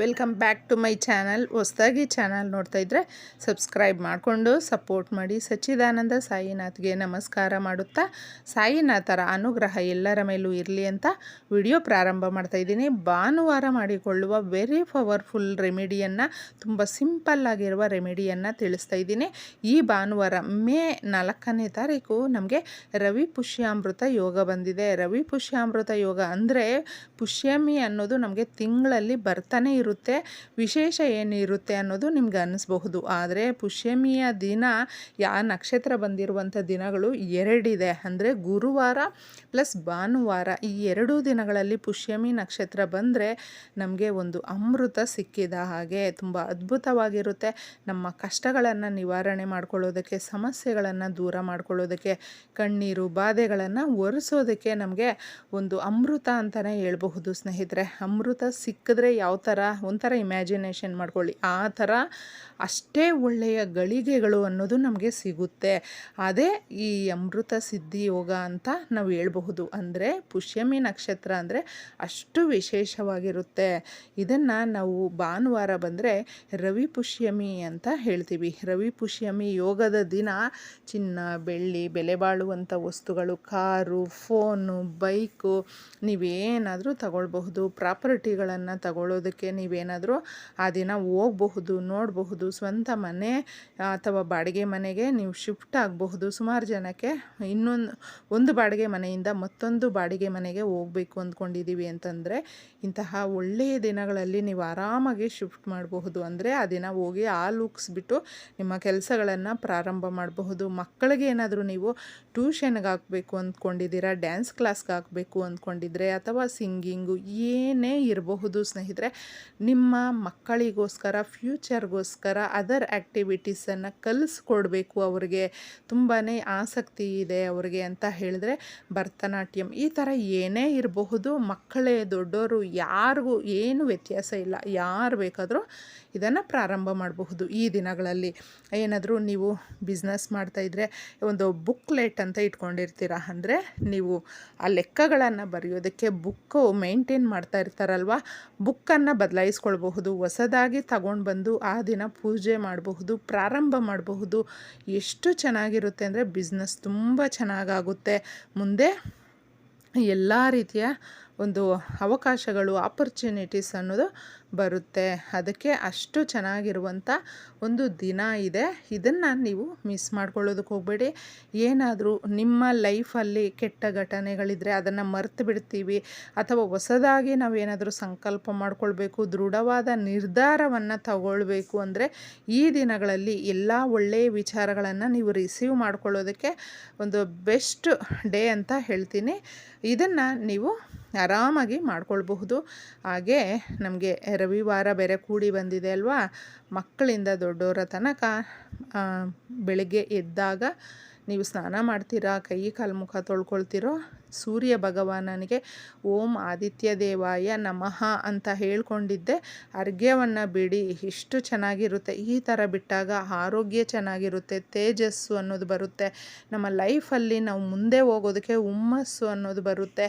Welcome back to my channel. ಹೊಸ್ದಾಗಿ channel ನೋಡ್ತಾ ಇದ್ದರೆ ಸಬ್ಸ್ಕ್ರೈಬ್ ಮಾಡಿಕೊಂಡು ಸಪೋರ್ಟ್ ಮಾಡಿ. ಸಚ್ಚಿದಾನಂದ ಸಾಯಿನಾಥ್ಗೆ ನಮಸ್ಕಾರ ಮಾಡುತ್ತಾ ಸಾಯಿನಾಥರ ಅನುಗ್ರಹ ಎಲ್ಲರ ಮೇಲೂ ಇರಲಿ ಅಂತ ವಿಡಿಯೋ ಪ್ರಾರಂಭ ಮಾಡ್ತಾ ಇದ್ದೀನಿ. ಭಾನುವಾರ ಮಾಡಿಕೊಳ್ಳುವ ವೆರಿ ಪವರ್ಫುಲ್ ರೆಮಿಡಿಯನ್ನು ತುಂಬ ಸಿಂಪಲ್ ಆಗಿರುವ ರೆಮಿಡಿಯನ್ನು ತಿಳಿಸ್ತಾ ಇದ್ದೀನಿ. ಈ ಭಾನುವಾರ ಮೇ ನಾಲ್ಕನೇ ತಾರೀಕು ನಮಗೆ ರವಿ ಪುಷ್ಯಾಮೃತ ಯೋಗ ಬಂದಿದೆ. ರವಿ ಪುಷ್ಯಾಮೃತ ಯೋಗ ಅಂದರೆ ಪುಷ್ಯಮಿ ಅನ್ನೋದು ನಮಗೆ ತಿಂಗಳಲ್ಲಿ ಬರ್ತಾನೆ ಇರುತ್ತೆ ವಿಶೇಷ ಏನಿರುತ್ತೆ ಅನ್ನೋದು ನಿಮ್ಗೆ ಅನ್ನಿಸ್ಬಹುದು. ಆದರೆ ಪುಷ್ಯಮಿಯ ದಿನ, ಯಾ ನಕ್ಷತ್ರ ಬಂದಿರುವಂಥ ದಿನಗಳು ಎರಡಿದೆ. ಅಂದರೆ ಗುರುವಾರ ಪ್ಲಸ್ ಭಾನುವಾರ, ಈ ಎರಡೂ ದಿನಗಳಲ್ಲಿ ಪುಷ್ಯಮಿ ನಕ್ಷತ್ರ ಬಂದರೆ ನಮಗೆ ಒಂದು ಅಮೃತ ಸಿಕ್ಕಿದ ಹಾಗೆ ತುಂಬ ಅದ್ಭುತವಾಗಿರುತ್ತೆ. ನಮ್ಮ ಕಷ್ಟಗಳನ್ನು ನಿವಾರಣೆ ಮಾಡ್ಕೊಳ್ಳೋದಕ್ಕೆ, ಸಮಸ್ಯೆಗಳನ್ನು ದೂರ ಮಾಡ್ಕೊಳ್ಳೋದಕ್ಕೆ, ಕಣ್ಣೀರು ಬಾಧೆಗಳನ್ನು ಒರೆಸೋದಕ್ಕೆ ನಮಗೆ ಒಂದು ಅಮೃತ ಅಂತಲೇ ಹೇಳ್ಬಹುದು ಸ್ನೇಹಿತರೆ. ಅಮೃತ ಸಿಕ್ಕಿದ್ರೆ ಯಾವ ಥರ ಒಂಥರ ಇಮ್ಯಾಜಿನೇಷನ್ ಮಾಡ್ಕೊಳ್ಳಿ. ಆ ಥರ ಅಷ್ಟೇ ಒಳ್ಳೆಯ ಗಳಿಗೆಗಳು ಅನ್ನೋದು ನಮಗೆ ಸಿಗುತ್ತೆ. ಅದೇ ಈ ಅಮೃತ ಸಿದ್ಧಿ ಯೋಗ ಅಂತ ನಾವು ಹೇಳ್ಬಹುದು. ಅಂದರೆ ಪುಷ್ಯಮಿ ನಕ್ಷತ್ರ ಅಂದರೆ ಅಷ್ಟು ವಿಶೇಷವಾಗಿರುತ್ತೆ. ಇದನ್ನು ನಾವು ಭಾನುವಾರ ಬಂದರೆ ರವಿ ಪುಷ್ಯಮಿ ಅಂತ ಹೇಳ್ತೀವಿ. ರವಿ ಪುಷ್ಯಮಿ ಯೋಗದ ದಿನ ಚಿನ್ನ, ಬೆಳ್ಳಿ, ಬೆಲೆ ಬಾಳುವಂಥ ವಸ್ತುಗಳು, ಕಾರು ಫೋನು ಬೈಕು ನೀವೇನಾದರೂ ತಗೊಳ್ಬಹುದು. ಪ್ರಾಪರ್ಟಿಗಳನ್ನು ತಗೊಳ್ಳೋದಕ್ಕೆ ನೀವೇನಾದರೂ ಆ ದಿನ ಹೋಗಬಹುದು, ನೋಡಬಹುದು, ಸ್ವಂತ ಮನೆ ಅಥವಾ ಬಾಡಿಗೆ ಮನೆಗೆ ನೀವು ಶಿಫ್ಟ್ ಆಗಬಹುದು. ಸುಮಾರು ಜನಕ್ಕೆ ಇನ್ನೊಂದು, ಒಂದು ಬಾಡಿಗೆ ಮನೆಯಿಂದ ಮತ್ತೊಂದು ಬಾಡಿಗೆ ಮನೆಗೆ ಹೋಗಬೇಕು ಅಂದ್ಕೊಂಡಿದ್ದೀವಿ ಅಂತಂದರೆ ಇಂತಹ ಒಳ್ಳೆಯ ದಿನಗಳಲ್ಲಿ ನೀವು ಆರಾಮಾಗಿ ಶಿಫ್ಟ್ ಮಾಡಬಹುದು. ಅಂದರೆ ಆ ದಿನ ಹೋಗಿ ಹಾಲು ಉಕ್ಸ್ಬಿಟ್ಟು ನಿಮ್ಮ ಕೆಲಸಗಳನ್ನು ಪ್ರಾರಂಭ ಮಾಡಬಹುದು. ಮಕ್ಕಳಿಗೆ ಏನಾದರೂ ನೀವು ಟ್ಯೂಷನ್ಗೆ ಹಾಕಬೇಕು ಅಂದ್ಕೊಂಡಿದ್ದೀರಾ, ಡ್ಯಾನ್ಸ್ ಕ್ಲಾಸ್ಗೆ ಹಾಕಬೇಕು ಅಂದ್ಕೊಂಡಿದ್ರೆ ಅಥವಾ ಸಿಂಗಿಂಗು ಏನೇ ಇರಬಹುದು ಸ್ನೇಹಿತರೆ ನಿಮ್ಮ ಮಕ್ಕಳಿಗೋಸ್ಕರ ಫ್ಯೂಚರ್ಗೋಸ್ಕರ ಅದರ್ ಆ್ಯಕ್ಟಿವಿಟೀಸನ್ನು ಕಲಿಸ್ಕೊಡ್ಬೇಕು ಅವ್ರಿಗೆ. ತುಂಬಾ ಆಸಕ್ತಿ ಇದೆ ಅವ್ರಿಗೆ ಅಂತ ಹೇಳಿದ್ರೆ ಭರತನಾಟ್ಯಂ. ಈ ಥರ ಏನೇ ಇರಬಹುದು, ಮಕ್ಕಳೇ ದೊಡ್ಡವರು ಯಾರಿಗೂ ಏನು ವ್ಯತ್ಯಾಸ ಇಲ್ಲ. ಯಾರು ಬೇಕಾದರೂ ಇದನ್ನು ಪ್ರಾರಂಭ ಮಾಡಬಹುದು ಈ ದಿನಗಳಲ್ಲಿ. ಏನಾದರೂ ನೀವು ಬಿಸ್ನೆಸ್ ಮಾಡ್ತಾಯಿದ್ರೆ ಒಂದು ಬುಕ್ಲೆಟ್ ಅಂತ ಇಟ್ಕೊಂಡಿರ್ತೀರ ಅಂದರೆ ನೀವು ಆ ಲೆಕ್ಕಗಳನ್ನು ಬರೆಯೋದಕ್ಕೆ ಬುಕ್ಕು ಮೇಂಟೈನ್ ಮಾಡ್ತಾ ಇರ್ತಾರಲ್ವ? ಬುಕ್ಕನ್ನು ಬದಲಾಯಿಸ್ಕೊಳ್ಬಹುದು ಹೊಸದಾಗಿ ತಗೊಂಡು ಬಂದು ಆ ದಿನ ಪೂಜೆ ಮಾಡಬಹುದು, ಪ್ರಾರಂಭ ಮಾಡಬಹುದು. ಎಷ್ಟು ಚೆನ್ನಾಗಿರುತ್ತೆ ಅಂದರೆ ಬಿಸ್ನೆಸ್ ತುಂಬ ಚೆನ್ನಾಗಾಗುತ್ತೆ. ಮುಂದೆ ಎಲ್ಲ ರೀತಿಯ ಒಂದು ಅವಕಾಶಗಳು ಆಪರ್ಚುನಿಟೀಸ್ ಅನ್ನೋದು ಬರುತ್ತೆ. ಅದಕ್ಕೆ ಅಷ್ಟು ಚೆನ್ನಾಗಿರುವಂಥ ಒಂದು ದಿನ ಇದೆ. ಇದನ್ನು ನೀವು ಮಿಸ್ ಮಾಡ್ಕೊಳ್ಳೋದಕ್ಕೆ ಹೋಗಬೇಡಿ. ಏನಾದರೂ ನಿಮ್ಮ ಲೈಫಲ್ಲಿ ಕೆಟ್ಟ ಘಟನೆಗಳಿದ್ರೆ ಅದನ್ನು ಮರೆತು ಬಿಡ್ತೀವಿ. ಅಥವಾ ಹೊಸದಾಗಿ ನಾವೇನಾದರೂ ಸಂಕಲ್ಪ ಮಾಡಿಕೊಳ್ಬೇಕು, ದೃಢವಾದ ನಿರ್ಧಾರವನ್ನು ತಗೊಳ್ಬೇಕು ಅಂದರೆ ಈ ದಿನಗಳಲ್ಲಿ ಎಲ್ಲ ಒಳ್ಳೆಯ ವಿಚಾರಗಳನ್ನು ನೀವು ರಿಸೀವ್ ಮಾಡ್ಕೊಳ್ಳೋದಕ್ಕೆ ಒಂದು ಬೆಸ್ಟ್ ಡೇ ಅಂತ ಹೇಳ್ತೀನಿ. ಇದನ್ನು ನೀವು ಆರಾಮಾಗಿ ಮಾಡ್ಕೊಳ್ಬಹುದು. ಹಾಗೆ ನಮಗೆ ರವಿವಾರ ಬೇರೆ ಕೂಡಿ ಬಂದಿದೆ ಅಲ್ವಾ? ಮಕ್ಕಳಿಂದ ದೊಡ್ಡವರ ತನಕ ಬೆಳಗ್ಗೆ ಎದ್ದಾಗ ನೀವು ಸ್ನಾನ ಮಾಡ್ತೀರಾ? ಕೈ ಕಾಲು ಮುಖ ತೊಳ್ಕೊಳ್ತೀರೋ? ಸೂರ್ಯ ಭಗವಾನನಿಗೆ, ಓಂ ಆದಿತ್ಯ ದೇವಾಯ ನಮಃ ಅಂತ ಹೇಳ್ಕೊಂಡಿದ್ದೆ. ಅರ್ಘ್ಯವನ್ನು ಬಿಡಿ, ಇಷ್ಟು ಚೆನ್ನಾಗಿರುತ್ತೆ. ಈ ಥರ ಬಿಟ್ಟಾಗ ಆರೋಗ್ಯ ಚೆನ್ನಾಗಿರುತ್ತೆ, ತೇಜಸ್ಸು ಅನ್ನೋದು ಬರುತ್ತೆ. ನಮ್ಮ ಲೈಫಲ್ಲಿ ನಾವು ಮುಂದೆ ಹೋಗೋದಕ್ಕೆ ಹುಮ್ಮಸ್ಸು ಅನ್ನೋದು ಬರುತ್ತೆ.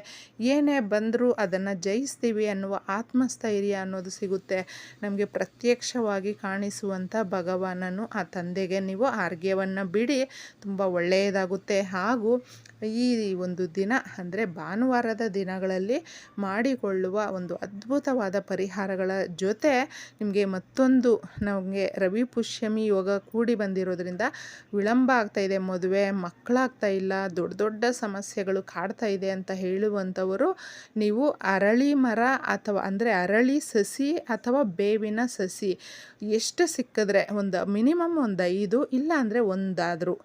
ಏನೇ ಬಂದರೂ ಅದನ್ನು ಜಯಿಸ್ತೀವಿ ಅನ್ನುವ ಆತ್ಮಸ್ಥೈರ್ಯ ಅನ್ನೋದು ಸಿಗುತ್ತೆ. ನಮಗೆ ಪ್ರತ್ಯಕ್ಷವಾಗಿ ಕಾಣಿಸುವಂಥ ಭಗವಾನನು ಆ ತಂದೆಗೆ. ನೀವು ಆರ್ಗ್ಯವನ್ನು ಬಿಡಿ, ತುಂಬ ಒಳ್ಳೆಯದಾಗುತ್ತೆ. ಹಾಗೂ ಈ ಒಂದು ದಿನ ಅಂದರೆ ಭಾನುವಾರದ ದಿನಗಳಲ್ಲಿ ಮಾಡಿಕೊಳ್ಳುವ ಒಂದು ಅದ್ಭುತವಾದ ಪರಿಹಾರಗಳ ಜೊತೆ ನಿಮಗೆ ಮತ್ತೊಂದು ನಮಗೆ ರವಿ ಪುಷ್ಯಮಿ ಯೋಗ ಕೂಡಿ ಬಂದಿರೋದ್ರಿಂದ ವಿಳಂಬ ಆಗ್ತಾ ಇದೆ, ಮದುವೆ, ಮಕ್ಕಳಾಗ್ತಾ ಇಲ್ಲ, ದೊಡ್ಡ ದೊಡ್ಡ ಸಮಸ್ಯೆಗಳು ಕಾಡ್ತಾ ಇದೆ ಅಂತ ಹೇಳುವಂಥವರು ನೀವು ಅರಳಿ ಮರ ಅಥವಾ ಅಂದರೆ ಅರಳಿ ಸಸಿ ಅಥವಾ ಬೇವಿನ ಸಸಿ, ಎಷ್ಟು ಸಿಕ್ಕಿದ್ರೆ ಒಂದು ಮಿನಿಮಮ್ ಒಂದು ಐದು, ಇಲ್ಲ ಅಂದರೆ ಒಂದಾದರೂ.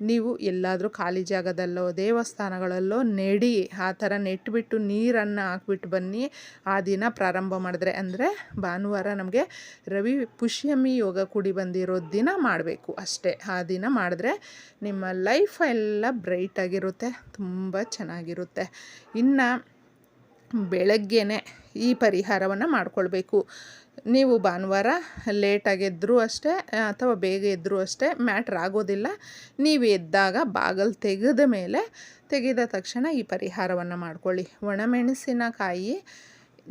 ನೀವು ಎಲ್ಲಾದರೂ ಖಾಲಿ ಜಾಗದಲ್ಲೋ, ದೇವಸ್ಥಾನಗಳಲ್ಲೋ ನೆಡಿ, ಆ ಥರ ನೆಟ್ಬಿಟ್ಟು ನೀರನ್ನು ಹಾಕ್ಬಿಟ್ಟು ಬನ್ನಿ. ಆ ದಿನ ಪ್ರಾರಂಭ ಮಾಡಿದ್ರೆ ಅಂದರೆ ಭಾನುವಾರ ನಮಗೆ ರವಿ ಪುಷ್ಯಮಿ ಯೋಗ ಕೂಡಿ ಬಂದಿರೋ ದಿನ ಮಾಡಬೇಕು ಅಷ್ಟೇ. ಆ ದಿನ ಮಾಡಿದ್ರೆ ನಿಮ್ಮ ಲೈಫ್ ಎಲ್ಲ ಬ್ರೈಟಾಗಿರುತ್ತೆ ತುಂಬ ಚೆನ್ನಾಗಿರುತ್ತೆ. ಇನ್ನು ಬೆಳಗ್ಗೆನೇ ಈ ಪರಿಹಾರವನ್ನು ಮಾಡಿಕೊಳ್ಬೇಕು. ನೀವು ಭಾನುವಾರ ಲೇಟಾಗಿ ಎದ್ದರೂ ಅಷ್ಟೇ, ಅಥವಾ ಬೇಗ ಎದ್ದರೂ ಅಷ್ಟೇ ಮ್ಯಾಟ್ರ್ ಆಗೋದಿಲ್ಲ. ನೀವು ಎದ್ದಾಗ ಬಾಗಲ್ ತೆಗೆದ ಮೇಲೆ ತೆಗೆದ ತಕ್ಷಣ ಈ ಪರಿಹಾರವನ್ನು ಮಾಡ್ಕೊಳ್ಳಿ. ಒಣಮೆಣಸಿನಕಾಯಿ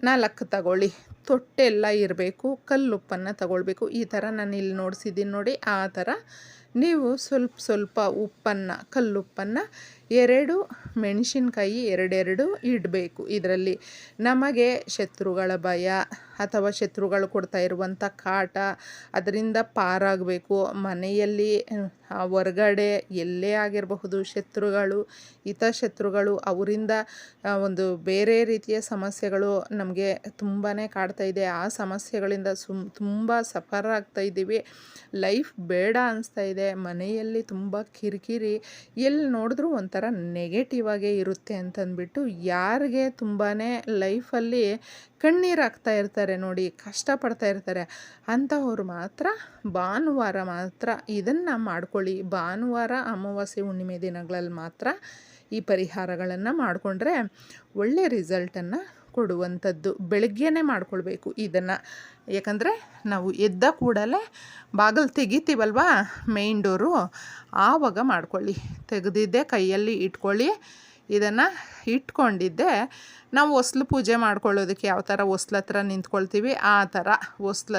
ನಾಲ್ಕು ತಗೊಳ್ಳಿ. ತೊಟ್ಟೆಲ್ಲ ಇರಬೇಕು, ಕಲ್ಲುಪ್ಪನ್ನು ತಗೊಳ್ಬೇಕು. ಈ ಥರ ನಾನು ಇಲ್ಲಿ ನೋಡಿಸಿದ್ದೀನಿ ನೋಡಿ, ಆ ಥರ ನೀವು ಸ್ವಲ್ಪ ಸ್ವಲ್ಪ ಉಪ್ಪನ್ನು, ಕಲ್ಲುಪ್ಪನ್ನು ಎರಡು ಮೆಣಸಿನ್ಕಾಯಿ ಎರಡೆರಡು ಇಡಬೇಕು. ಇದರಲ್ಲಿ ನಮಗೆ ಶತ್ರುಗಳ ಭಯ ಅಥವಾ ಶತ್ರುಗಳು ಕೊಡ್ತಾ ಇರುವಂಥ ಕಾಟ ಅದರಿಂದ ಪಾರಾಗಬೇಕು. ಮನೆಯಲ್ಲಿ ಹೊರಗಡೆ ಎಲ್ಲೇ ಆಗಿರಬಹುದು ಶತ್ರುಗಳು ಹಿತಶತ್ರುಗಳು ಅವರಿಂದ ಒಂದು ಬೇರೆ ರೀತಿಯ ಸಮಸ್ಯೆಗಳು ನಮಗೆ ತುಂಬಾ ಕಾಡ್ತಾ ಇದೆ. ಆ ಸಮಸ್ಯೆಗಳಿಂದ ಸುಮ್, ತುಂಬ ಸಫರ್ ಆಗ್ತಾ ಇದ್ದೀವಿ. ಲೈಫ್ ಬೇಡ ಅನಿಸ್ತಾ ಇದೆ. ಮನೆಯಲ್ಲಿ ತುಂಬ ಕಿರಿಕಿರಿ, ಎಲ್ಲಿ ನೋಡಿದ್ರೂ ಒಂಥರ ನೆಗೆಟಿವ್ ಆಗೇ ಇರುತ್ತೆ ಅಂತಂದ್ಬಿಟ್ಟು ಯಾರಿಗೆ ತುಂಬಾ ಲೈಫಲ್ಲಿ ಕಣ್ಣೀರು ಹಾಕ್ತಾ ಇರ್ತಾರೆ ನೋಡಿ, ಕಷ್ಟಪಡ್ತಾ ಇರ್ತಾರೆ. ಅಂಥವ್ರು ಮಾತ್ರ ಭಾನುವಾರ ಮಾತ್ರ ಇದನ್ನು ಮಾಡ್ಕೊಳ್ಳಿ. ಭಾನುವಾರ ಅಮಾವಾಸ್ಯೆ ಹುಣ್ಣಿಮೆ ದಿನಗಳಲ್ಲಿ ಮಾತ್ರ ಈ ಪರಿಹಾರಗಳನ್ನು ಮಾಡಿಕೊಂಡ್ರೆ ಒಳ್ಳೆ ರಿಸಲ್ಟನ್ನು ಕೊಡುವಂಥದ್ದು. ಬೆಳಗ್ಗೆನೇ ಮಾಡ್ಕೊಳ್ಬೇಕು ಇದನ್ನು. ಯಾಕಂದರೆ ನಾವು ಎದ್ದ ಕೂಡಲೇ ಬಾಗಿಲು ತೆಗಿತೀವಲ್ವಾ? ಮೇಯ್ನ್ ಡೋರು ಆವಾಗ ಮಾಡ್ಕೊಳ್ಳಿ. ತೆಗೆದಿದ್ದೆ ಕೈಯಲ್ಲಿ ಇಟ್ಕೊಳ್ಳಿ. ಇದನ್ನು ಇಟ್ಕೊಂಡಿದ್ದೆ. ನಾವು ಹೊಸ್ಲು ಪೂಜೆ ಮಾಡ್ಕೊಳ್ಳೋದಕ್ಕೆ ಯಾವ ಥರ ಹೊಸ್ಲ ಹತ್ರ ನಿಂತ್ಕೊಳ್ತೀವಿ, ಆ ಥರ ಹೊಸ್ಲ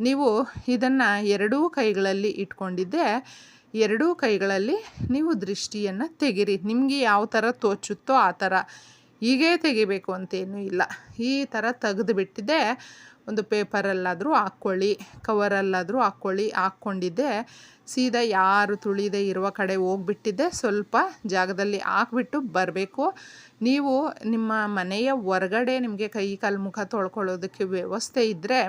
ನೀವು ಇದನ್ನು ಎರಡೂ ಕೈಗಳಲ್ಲಿ ಇಟ್ಕೊಂಡಿದ್ದೆ. ಎರಡೂ ಕೈಗಳಲ್ಲಿ ನೀವು ದೃಷ್ಟಿಯನ್ನು ತೆಗಿರಿ. ನಿಮಗೆ ಯಾವ ಥರ ತೋಚುತ್ತೋ ಆ ಥರ. ಹೀಗೇ ತೆಗಿಬೇಕು ಅಂತೇನೂ ಇಲ್ಲ. ಈ ಥರ ತೆಗೆದು ಬಿಟ್ಟಿದ್ದೆ ಒಂದು ಪೇಪರಲ್ಲಾದರೂ ಹಾಕ್ಕೊಳ್ಳಿ, ಕವರಲ್ಲಾದರೂ ಹಾಕ್ಕೊಳ್ಳಿ. ಹಾಕ್ಕೊಂಡಿದ್ದೆ. ಸೀದಾ ಯಾರು ತುಳಿದೇ ಇರುವ ಕಡೆ ಹೋಗ್ಬಿಟ್ಟಿದ್ದೆ. ಸ್ವಲ್ಪ ಜಾಗದಲ್ಲಿ ಹಾಕ್ಬಿಟ್ಟು ಬರಬೇಕು. ನೀವು ನಿಮ್ಮ ಮನೆಯ ಹೊರಗಡೆ ನಿಮಗೆ ಕೈ ಕಾಲು ಮುಖ ತೊಳ್ಕೊಳ್ಳೋದಕ್ಕೆ ವ್ಯವಸ್ಥೆ ಇದ್ದರೆ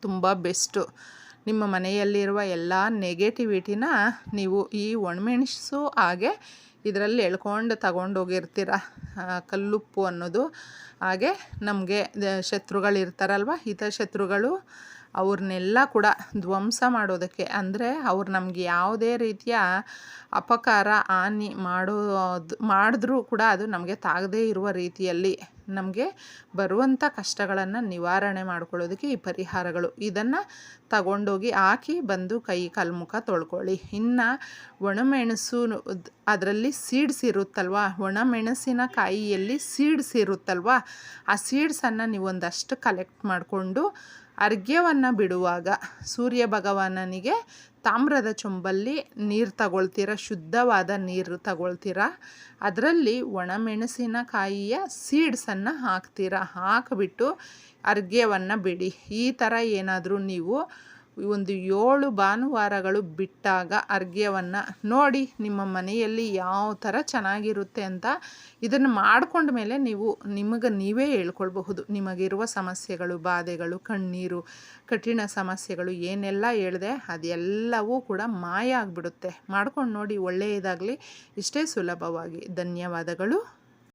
ತುಂಬ ಬೆಸ್ಟು. ನಿಮ್ಮ ಮನೆಯಲ್ಲಿರುವ ಎಲ್ಲ ನೆಗೆಟಿವಿಟಿನ ನೀವು ಈ ಒಣಮೆಣಸು ಹಾಗೆ ಇದರಲ್ಲಿ ಎಳ್ಕೊಂಡು ತಗೊಂಡೋಗಿರ್ತೀರ ಕಲ್ಲುಪ್ಪು ಅನ್ನೋದು. ಹಾಗೆ ನಮಗೆ ಶತ್ರುಗಳಿರ್ತಾರಲ್ವ ಹಿತಶತ್ರುಗಳು ಅವ್ರನ್ನೆಲ್ಲ ಕೂಡ ಧ್ವಂಸ ಮಾಡೋದಕ್ಕೆ, ಅಂದರೆ ಅವ್ರು ನಮಗೆ ಯಾವುದೇ ರೀತಿಯ ಅಪಕಾರ, ಹಾನಿ ಮಾಡೋದು, ಮಾಡಿದ್ರೂ ಕೂಡ ಅದು ನಮಗೆ ತಾಗದೇ ಇರುವ ರೀತಿಯಲ್ಲಿ ನಮಗೆ ಬರುವಂಥ ಕಷ್ಟಗಳನ್ನು ನಿವಾರಣೆ ಮಾಡ್ಕೊಳ್ಳೋದಕ್ಕೆ ಈ ಪರಿಹಾರಗಳು. ಇದನ್ನು ತಗೊಂಡೋಗಿ ಹಾಕಿ ಬಂದು ಕೈ ಕಾಲು ಮುಖ ತೊಳ್ಕೊಳ್ಳಿ. ಇನ್ನು ಒಣಮೆಣಸು ಅದರಲ್ಲಿ ಸೀಡ್ಸ್ ಇರುತ್ತಲ್ವ? ಒಣಮೆಣಸಿನ ಕಾಯಿಯಲ್ಲಿ ಸೀಡ್ಸ್ ಇರುತ್ತಲ್ವ? ಆ ಸೀಡ್ಸನ್ನು ನೀವೊಂದಷ್ಟು ಕಲೆಕ್ಟ್ ಮಾಡಿಕೊಂಡು ಅರ್ಘ್ಯವನ್ನು ಬಿಡುವಾಗ ಸೂರ್ಯ ಭಗವಾನನಿಗೆ ತಾಮ್ರದ ಚೊಂಬಲ್ಲಿ ನೀರು ತಗೊಳ್ತೀರ, ಶುದ್ಧವಾದ ನೀರು ತಗೊಳ್ತೀರ? ಅದರಲ್ಲಿ ಒಣಮೆಣಸಿನಕಾಯಿಯ ಸೀಡ್ಸನ್ನು ಹಾಕ್ತೀರ? ಹಾಕಿಬಿಟ್ಟು ಅರ್ಘ್ಯವನ್ನು ಬಿಡಿ. ಈ ಥರ ಏನಾದರೂ ನೀವು ಒಂದು ಏಳು ಭಾನುವಾರಗಳು ಬಿಟ್ಟಾಗ ಅರ್ಘ್ಯವನ್ನು ನೋಡಿ ನಿಮ್ಮ ಮನೆಯಲ್ಲಿ ಯಾವ ಥರ ಚೆನ್ನಾಗಿರುತ್ತೆ ಅಂತ ಇದನ್ನು ಮಾಡಿಕೊಂಡ ಮೇಲೆ ನೀವು ನಿಮಗೆ ನೀವೇ ಹೇಳ್ಕೊಳ್ಬಹುದು. ನಿಮಗಿರುವ ಸಮಸ್ಯೆಗಳು, ಬಾಧೆಗಳು, ಕಣ್ಣೀರು, ಕಠಿಣ ಸಮಸ್ಯೆಗಳು ಏನೆಲ್ಲ ಹೇಳಿದೆ ಅದೆಲ್ಲವೂ ಕೂಡ ಮಾಯ ಆಗಿಬಿಡುತ್ತೆ. ಮಾಡ್ಕೊಂಡು ನೋಡಿ ಒಳ್ಳೆಯದಾಗಲಿ. ಇಷ್ಟೇ ಸುಲಭವಾಗಿ. ಧನ್ಯವಾದಗಳು.